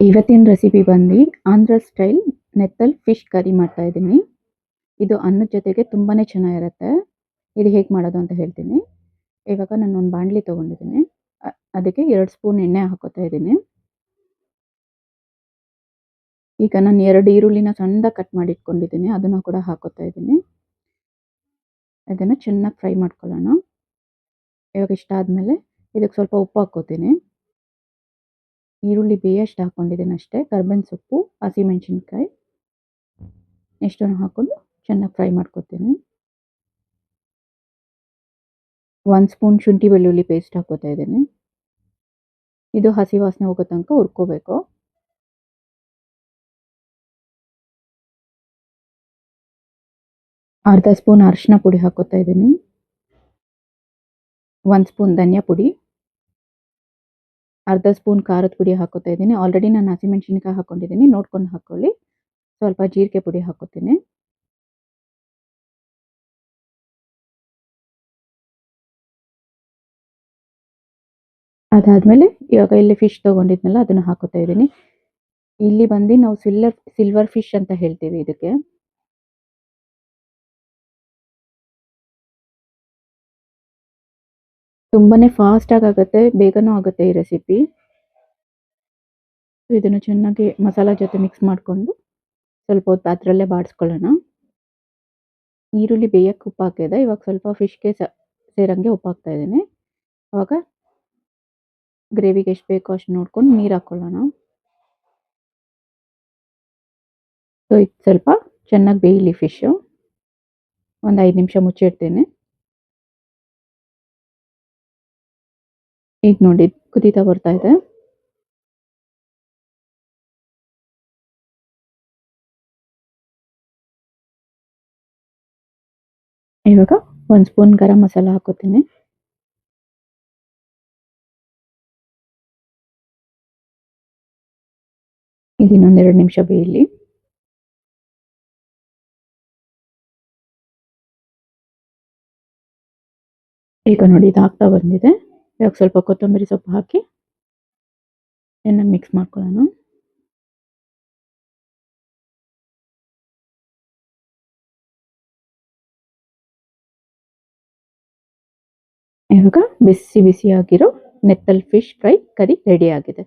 ಇವತ್ತಿನ ರೆಸಿಪಿ ಬಂದು ಆಂಧ್ರ ಸ್ಟೈಲ್ ನೆತ್ತಲ್ ಫಿಶ್ ಕರಿ ಮಾಡ್ತಾ ಇದ್ದೀನಿ. ಇದು ಅನ್ನದ ಜೊತೆಗೆ ತುಂಬಾ ಚೆನ್ನಾಗಿರುತ್ತೆ. ಇದು ಹೇಗೆ ಮಾಡೋದು ಅಂತ ಹೇಳ್ತೀನಿ. ಇವಾಗ ನಾನು ಒಂದು ಬಾಣಲಿ ತೊಗೊಂಡಿದ್ದೀನಿ. ಅದಕ್ಕೆ ಎರಡು ಸ್ಪೂನ್ ಎಣ್ಣೆ ಹಾಕೋತಾ ಇದ್ದೀನಿ. ಈಗ ನಾನು ಎರಡು ಈರುಳ್ಳಿನ ಸಣ್ಣ ಕಟ್ ಮಾಡಿ ಇಟ್ಕೊಂಡಿದ್ದೀನಿ. ಅದನ್ನು ಕೂಡ ಹಾಕೋತಾ ಇದ್ದೀನಿ. ಅದನ್ನು ಚೆನ್ನಾಗಿ ಫ್ರೈ ಮಾಡ್ಕೊಳ್ಳೋಣ. ಇವಾಗ ಇಷ್ಟ ಆದಮೇಲೆ ಇದಕ್ಕೆ ಸ್ವಲ್ಪ ಉಪ್ಪು ಹಾಕೋತೀನಿ. ಈರುಳ್ಳಿ ಬೇಯಷ್ಟು ಹಾಕೊಂಡಿದ್ದೀನಿ ಅಷ್ಟೇ. ಕರ್ಬೇವಿನ ಸೊಪ್ಪು ಹಸಿಮೆಣಸಿನ್ಕಾಯಿ ಇಷ್ಟನ್ನು ಹಾಕೊಂಡು ಚೆನ್ನಾಗಿ ಫ್ರೈ ಮಾಡ್ಕೊತೀನಿ ಒಂದು ಸ್ಪೂನ್ ಶುಂಠಿ ಬೆಳ್ಳುಳ್ಳಿ ಪೇಸ್ಟ್ ಹಾಕೋತಾ ಇದ್ದೀನಿ. ಇದು ಹಸಿ ವಾಸನೆ ಹೋಗೋ ತನಕ ಹುರ್ಕೋಬೇಕು. ಅರ್ಧ ಸ್ಪೂನ್ ಅರಿಶಿನ ಪುಡಿ ಹಾಕೋತಾ ಇದ್ದೀನಿ. ಒಂದು ಸ್ಪೂನ್ ಧನಿಯಾ ಪುಡಿ. ಅರ್ಧ ಸ್ಪೂನ್ ಖಾರದ ಪುಡಿ ಹಾಕೋತಾ ಇದ್ದೀನಿ. ಆಲ್ರೆಡಿ ನಾನು ಹಸಿಮೆಣಸಿನ್ಕಾಯಿ ಹಾಕೊಂಡಿದ್ದೀನಿ. ನೋಡ್ಕೊಂಡು ಹಾಕೊಳ್ಳಿ. ಸ್ವಲ್ಪ ಜೀರಿಗೆ ಪುಡಿ ಹಾಕೋತೀನಿ. ಅದಾದಮೇಲೆ ಇವಾಗ ಇಲ್ಲಿ ಫಿಶ್ ತೊಗೊಂಡಿದ್ನಲ್ಲ, ಅದನ್ನು ಹಾಕೋತಾ ಇದ್ದೀನಿ. ಇಲ್ಲಿ ಬಂದು ನಾವು ಸಿಲ್ವರ್ ಸಿಲ್ವರ್ ಫಿಶ್ ಅಂತ ಹೇಳ್ತೀವಿ ಇದಕ್ಕೆ. ತುಂಬಾನೇ ಫಾಸ್ಟ್ ಆಗಿ ಆಗುತ್ತೆ, ಬೇಗನೂ ಆಗುತ್ತೆ ಈ ರೆಸಿಪಿ ಇದನ್ನು ಚೆನ್ನಾಗಿ ಮಸಾಲ ಜೊತೆ ಮಿಕ್ಸ್ ಮಾಡಿಕೊಂಡು ಸ್ವಲ್ಪ ಹೊತ್ತು ಪಾತ್ರಲ್ಲೇ ಬಾಡಿಸ್ಕೊಳ್ಳೋಣ. ಈರುಳ್ಳಿ ಬೇಯಕ್ಕೆ ಉಪ್ಪು ಹಾಕಿದೆ. ಇವಾಗ ಸ್ವಲ್ಪ ಫಿಶ್ಗೆ ಸೇರಂಗೆ ಉಪ್ಪು ಹಾಕ್ತಾ ಇದ್ದೀನಿ. ಅವಾಗ ಗ್ರೇವಿಗೆ ಎಷ್ಟು ಬೇಕೋ ಅಷ್ಟು ನೋಡ್ಕೊಂಡು ನೀರು ಹಾಕ್ಕೊಳ್ಳೋಣ. ಸೊ ಇದು ಸ್ವಲ್ಪ ಚೆನ್ನಾಗಿ ಬೇಯಲಿ ಫಿಶ್ಶು ಒಂದು ಐದು ನಿಮಿಷ ಮುಚ್ಚಿಡ್ತೀನಿ. ಈಗ ನೋಡಿ, ಕುದೀತಾ ಬರ್ತಾ ಇದೆ. ಇವಾಗ ಒಂದ್ ಸ್ಪೂನ್ ಗರಂ ಮಸಾಲ ಹಾಕೋತೀನಿ. ಇದು ಇನ್ನೊಂದೆರಡು ನಿಮಿಷ ಬೇಯಲಿ. ಈಗ ನೋಡಿ ಇದಾಗ್ತಾ ಬಂದಿದೆ. ಇವಾಗ ಸ್ವಲ್ಪ ಕೊತ್ತಂಬರಿ ಸೊಪ್ಪು ಹಾಕಿ ಚೆನ್ನಾಗಿ ಮಿಕ್ಸ್ ಮಾಡ್ಕೊಳ್ಳೋಣ. ಇವಾಗ ಬಿಸಿ ಬಿಸಿಯಾಗಿರೋ ನೆತ್ತಲ್ ಫಿಶ್ ಫ್ರೈ ಕರಿ ರೆಡಿ ಆಗಿದೆ.